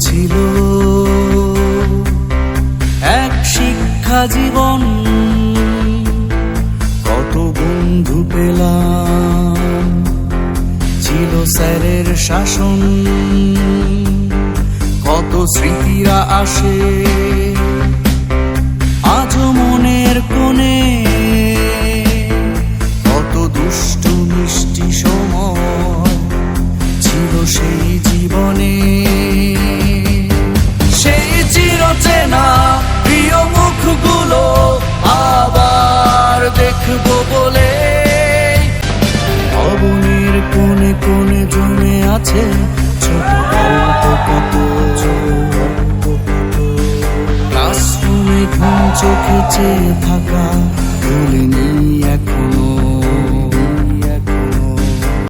ছিল। এক শিক্ষা জীবন কত বন্ধু পেলাম। ছিল স্যারের শাসন, কত স্মৃতিরা আসে। আজ মনের কোণে কত দুষ্ট মিষ্টি সময় ছিল সেই কোণে জমে আছে ছোট গল্প কত ক্লাসরুমে ঘুম চোখে চেয়ে থাকা